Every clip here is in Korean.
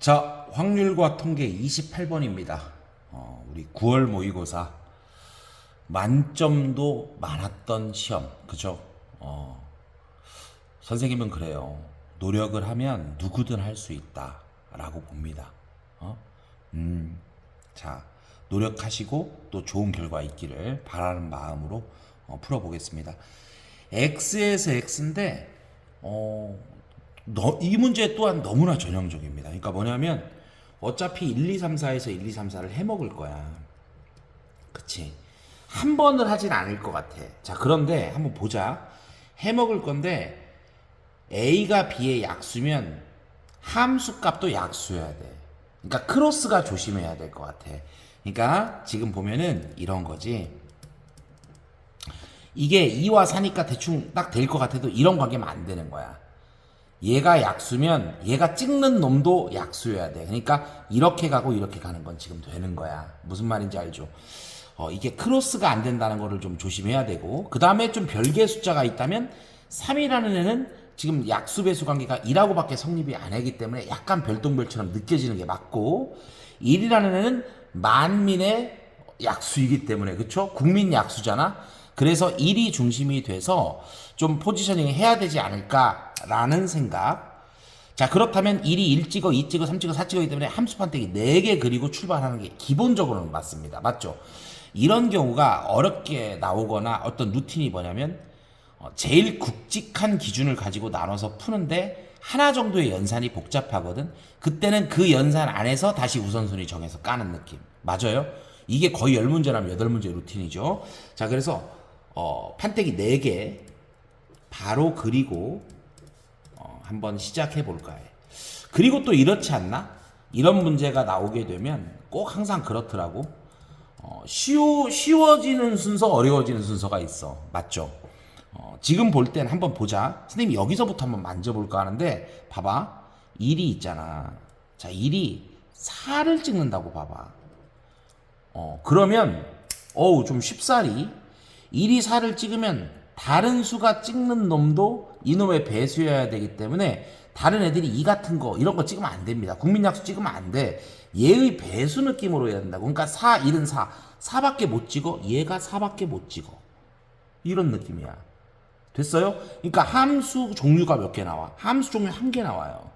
자, 확률과 통계 28번입니다. 어, 우리 9월 모의고사 만점도 많았던 시험, 그죠? 어, 선생님은 그래요. 노력을 하면 누구든 할 수 있다라고 봅니다. 어? 음, 자, 노력하시고 또 좋은 결과 있기를 바라는 마음으로 어, 풀어보겠습니다. X에서 X인데, 어, 너, 이 문제 또한 너무나 전형적입니다. 그러니까 뭐냐면 어차피 1, 2, 3, 4에서 1, 2, 3, 4를 해먹을 거야. 그치? 한 번을 하진 않을 것 같아. 자, 그런데 한번 보자. 해먹을 건데 A가 B의 약수면 함수 값도 약수여야 돼. 그러니까 크로스가 조심해야 될 것 같아. 그러니까 지금 보면은 이런 거지. 이게 2와 4니까 대충 딱 될 것 같아도 이런 관계면 안 되는 거야. 얘가 약수면 얘가 찍는 놈도 약수여야 돼. 그러니까 이렇게 가고 이렇게 가는 건 지금 되는 거야. 무슨 말인지 알죠? 어, 이게 크로스가 안 된다는 거를 좀 조심해야 되고 그 다음에 좀 별개의 숫자가 있다면 3이라는 애는 지금 약수 배수 관계가 2라고밖에 성립이 안 하기 때문에 약간 별똥별처럼 느껴지는 게 맞고 1이라는 애는 만민의 약수이기 때문에 그쵸? 국민 약수잖아. 그래서 1이 중심이 돼서 좀 포지셔닝 해야 되지 않을까라는 생각. 자, 그렇다면 1이 1 찍어, 2 찍어, 3 찍어, 4 찍어이기 때문에 함수 판때기 4개 그리고 출발하는 게 기본적으로는 맞습니다. 맞죠? 이런 경우가 어렵게 나오거나 어떤 루틴이 뭐냐면 어, 제일 굵직한 기준을 가지고 나눠서 푸는데 하나 정도의 연산이 복잡하거든. 그때는 그 연산 안에서 다시 우선순위 정해서 까는 느낌. 맞아요? 이게 거의 10문제라면 8문제 루틴이죠. 자, 그래서 어, 판때기 4개 바로 그리고 어, 한번 시작해 볼까요? 그리고 또 이렇지 않나? 이런 문제가 나오게 되면 꼭 항상 그렇더라고. 어, 쉬워, 쉬워지는 순서, 어려워지는 순서가 있어. 맞죠? 어, 지금 볼 땐 한번 보자. 선생님이 여기서부터 한번 만져볼까 하는데, 봐봐. 1이 있잖아. 자, 1이 4를 찍는다고 봐봐. 어, 그러면, 어우, 좀 쉽사리. 1이 4를 찍으면 다른 수가 찍는 놈도 이놈의 배수여야 되기 때문에 다른 애들이 이 같은 거 이런 거 찍으면 안 됩니다. 국민약수 찍으면 안 돼. 얘의 배수 느낌으로 해야 된다고. 그러니까 4, 1은 4. 4밖에 못 찍어. 얘가 4밖에 못 찍어. 이런 느낌이야. 됐어요? 그러니까 함수 종류가 몇 개 나와? 함수 종류 한 개 나와요.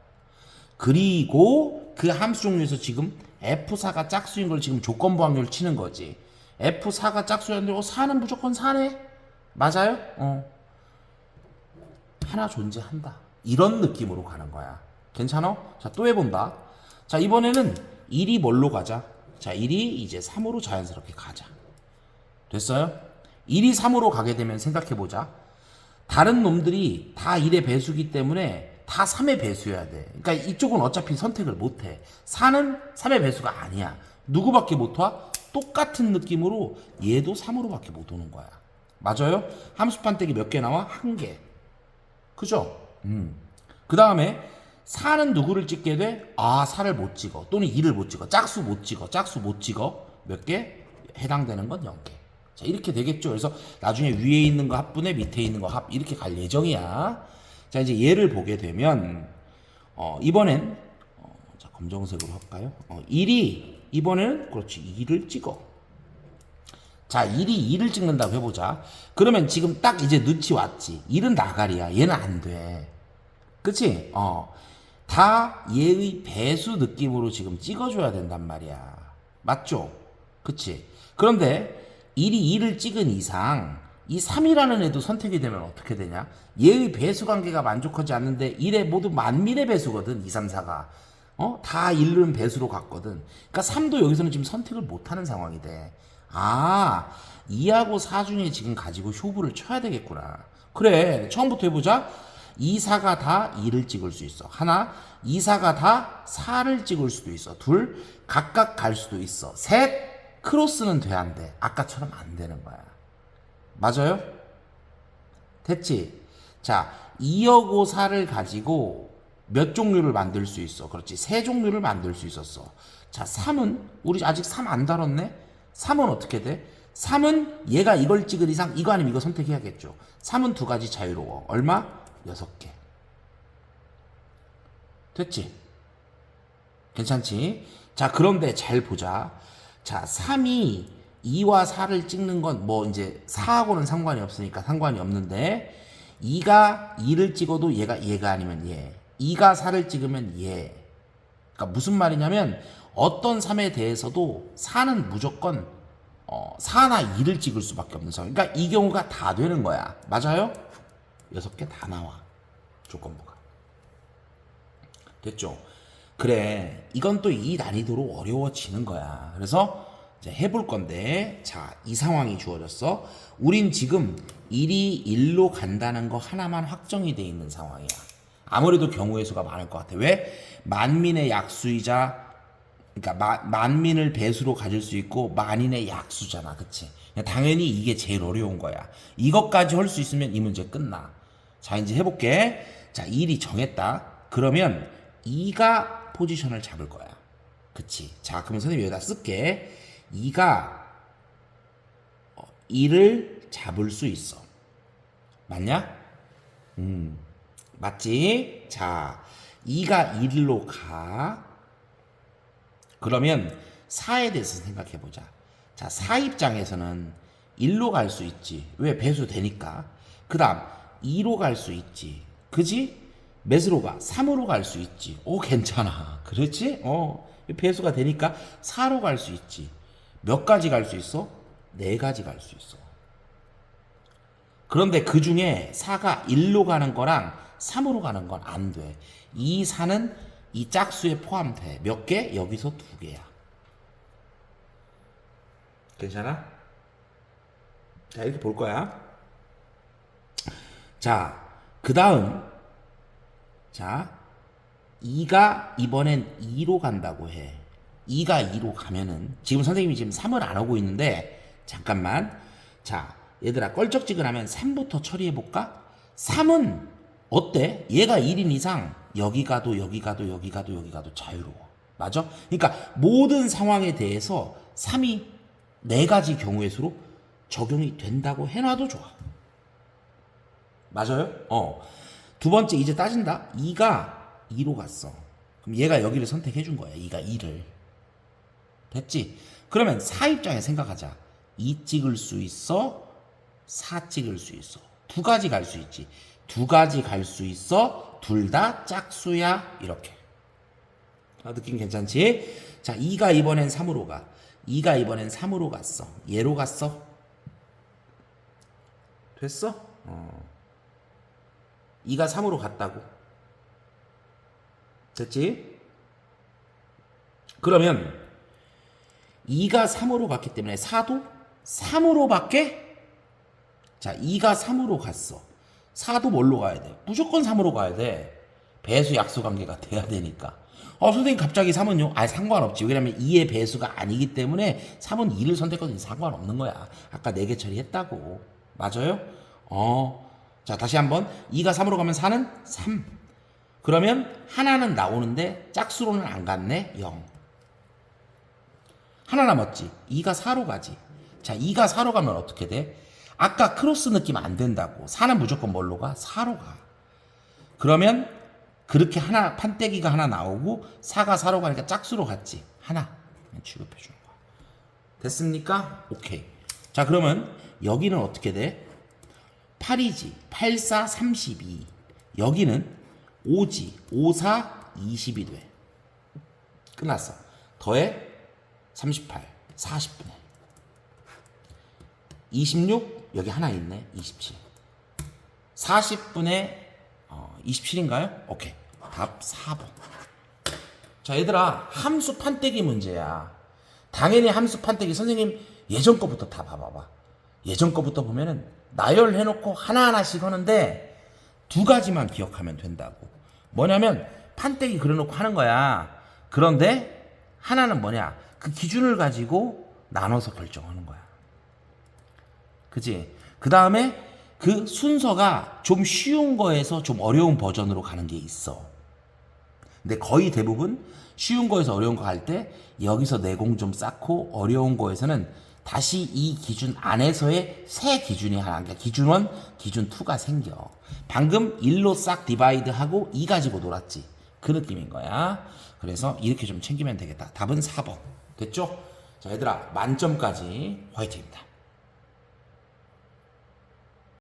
그리고 그 함수 종류에서 지금 F4가 짝수인 걸 지금 조건부 확률 치는 거지. F4가 짝수였는데 어, 4는 무조건 4네? 맞아요? 어. 하나 존재한다. 이런 느낌으로 가는 거야. 괜찮아? 자, 또 해본다. 자, 이번에는 1이 뭘로 가자? 자, 1이 이제 3으로 자연스럽게 가자. 됐어요? 1이 3으로 가게 되면 생각해보자. 다른 놈들이 다 1의 배수기 때문에 다 3의 배수여야 돼. 그러니까 이쪽은 어차피 선택을 못 해. 4는 3의 배수가 아니야. 누구밖에 못 와? 똑같은 느낌으로 얘도 3으로밖에 못 오는 거야. 맞아요? 함수 판때기 몇 개 나와? 한 개. 그죠? 음. 그 다음에 4는 누구를 찍게 돼? 아, 4를 못 찍어. 또는 2를 못 찍어. 짝수 못 찍어. 짝수 못 찍어. 몇 개? 해당되는 건 0개. 자, 이렇게 되겠죠. 그래서 나중에 위에 있는 거 합분에 밑에 있는 거 합. 이렇게 갈 예정이야. 자, 이제 얘를 보게 되면, 어, 이번엔, 어, 자, 검정색으로 할까요? 어, 1이, 이번에는, 그렇지, 2를 찍어. 자, 1이 2를 찍는다고 해보자. 그러면 지금 딱 이제 눈치 왔지. 1은 나가리야. 얘는 안 돼. 그치? 어. 다 얘의 배수 느낌으로 지금 찍어줘야 된단 말이야. 맞죠? 그치? 그런데 1이 2를 찍은 이상, 이 3이라는 애도 선택이 되면 어떻게 되냐? 얘의 배수 관계가 만족하지 않는데 1에 모두 만민의 배수거든, 2, 3, 4가. 어? 다 1은 배수로 갔거든. 그러니까 3도 여기서는 지금 선택을 못하는 상황이 돼. 아, 2하고 4 중에 지금 가지고 효부를 쳐야 되겠구나. 그래, 처음부터 해보자. 2, 4가 다 2를 찍을 수 있어. 하나, 2, 4가 다 4를 찍을 수도 있어. 둘, 각각 갈 수도 있어. 셋, 크로스는 돼, 안 돼? 아까처럼 안 되는 거야. 맞아요? 됐지? 자, 2하고 4를 가지고 몇 종류를 만들 수 있어? 그렇지. 세 종류를 만들 수 있었어. 자, 3은, 우리 아직 3 안 다뤘네? 3은 어떻게 돼? 3은 얘가 이걸 찍은 이상 이거 아니면 이거 선택해야겠죠. 3은 두 가지 자유로워. 얼마? 6개. 됐지? 괜찮지? 자, 그런데 잘 보자. 자, 3이 2와 4를 찍는 건 뭐 이제 4하고는 상관이 없으니까 상관이 없는데 2가 2를 찍어도 얘가 얘가 아니면 얘. 2가 4를 찍으면 얘. 그러니까 무슨 말이냐면 어떤 3에 대해서도 4는 무조건 어, 4나 2를 찍을 수밖에 없는 상황. 그러니까 이 경우가 다 되는 거야. 맞아요? 여섯 개 다 나와. 조건부가. 됐죠? 그래. 이건 또 이 난이도로 어려워지는 거야. 그래서 이제 해볼 건데, 자, 이 상황이 주어졌어. 우린 지금 1이 1로 간다는 거 하나만 확정이 돼 있는 상황이야. 아무래도 경우의 수가 많을 것 같아. 왜? 만민의 약수이자 그러니까 마- 만민을 배수로 가질 수 있고 만인의 약수잖아, 그치? 당연히 이게 제일 어려운 거야. 이것까지 할 수 있으면 이 문제 끝나. 자, 이제 해볼게. 자, 1이 정했다. 그러면 2가 포지션을 잡을 거야. 그치? 자, 그러면 선생님이 여기다 쓸게. 2가 1을 잡을 수 있어. 맞냐? 음, 맞지? 자, 2가 1로 가. 그러면 4에 대해서 생각해 보자. 자, 4 입장에서는 1로 갈 수 있지. 왜? 배수 되니까. 그 다음, 2로 갈 수 있지. 그지? 몇으로 가? 3으로 갈 수 있지. 오, 괜찮아. 그렇지? 어, 배수가 되니까 4로 갈 수 있지. 몇 가지 갈 수 있어? 네 가지 갈 수 있어. 그런데 그 중에 4가 1로 가는 거랑 3으로 가는 건 안 돼. 이 4는 이 짝수에 포함돼. 몇 개? 여기서 두 개야. 괜찮아? 자, 이렇게 볼 거야. 자, 그 다음. 자, 2가 이번엔 2로 간다고 해. 2가 2로 가면은, 지금 선생님이 지금 3을 안 하고 있는데, 잠깐만. 자, 얘들아, 껄쩍지근하면 3부터 처리해볼까? 3은 어때? 얘가 1인 이상, 여기 가도, 여기 가도, 여기 가도, 여기 가도 자유로워. 맞아? 그러니까 모든 상황에 대해서 3이 네 가지 경우의 수로 적용이 된다고 해놔도 좋아. 맞아요? 어. 두 번째 이제 따진다. 2가 2로 갔어. 그럼 얘가 여기를 선택해 준 거야. 2가 2를. 됐지? 그러면 4 입장에 생각하자. 2 찍을 수 있어? 4 찍을 수 있어. 두 가지 갈 수 있지. 두 가지 갈 수 있어. 둘 다 짝수야. 이렇게. 아, 느낌 괜찮지? 자, 2가 이번엔 3으로 가. 2가 이번엔 3으로 갔어. 얘로 갔어? 됐어? 어. 2가 3으로 갔다고. 됐지? 그러면 2가 3으로 갔기 때문에 4도 3으로 밖에 자, 2가 3으로 갔어. 4도 뭘로 가야 돼? 무조건 3으로 가야 돼. 배수 약수 관계가 돼야 되니까. 어, 선생님 갑자기 3은요? 아, 상관없지. 왜냐면 2의 배수가 아니기 때문에 3은 2를 선택해도 상관없는 거야. 아까 4개 처리했다고. 맞아요? 어. 자, 다시 한번. 2가 3으로 가면 4는 3. 그러면 하나는 나오는데 짝수로는 안 갔네? 0. 하나 남았지. 2가 4로 가지. 자, 2가 4로 가면 어떻게 돼? 아까 크로스 느낌 안 된다고. 4는 무조건 뭘로 가? 4로 가. 그러면 그렇게 하나 판때기가 하나 나오고 4가 4로 가니까 짝수로 갔지. 하나 취급해 주는 거야. 됐습니까? 오케이. 자, 그러면 여기는 어떻게 돼? 8이지. 8, 4, 32. 여기는 5지. 5, 4, 20이 돼. 끝났어. 더해 38, 40분의 26 여기 하나 있네. 27. 40분의 어, 27인가요? 오케이. 답 4번. 자, 얘들아, 함수 판때기 문제야. 당연히 함수 판때기 선생님 예전 거부터 다 봐봐봐. 예전 거부터 보면은 나열해놓고 하나하나씩 하는데 두 가지만 기억하면 된다고. 뭐냐면 판때기 그려놓고 하는 거야. 그런데 하나는 뭐냐? 그 기준을 가지고 나눠서 결정하는 거야. 그지? 그 다음에 그 순서가 좀 쉬운 거에서 좀 어려운 버전으로 가는 게 있어. 근데 거의 대부분 쉬운 거에서 어려운 거 갈 때 여기서 내공 좀 쌓고 어려운 거에서는 다시 이 기준 안에서의 새 기준이 하나, 그러니까 기준 1, 기준 2가 생겨. 방금 1로 싹 디바이드 하고 2 가지고 놀았지. 그 느낌인 거야. 그래서 이렇게 좀 챙기면 되겠다. 답은 4번. 됐죠? 자, 얘들아, 만점까지 화이팅입니다.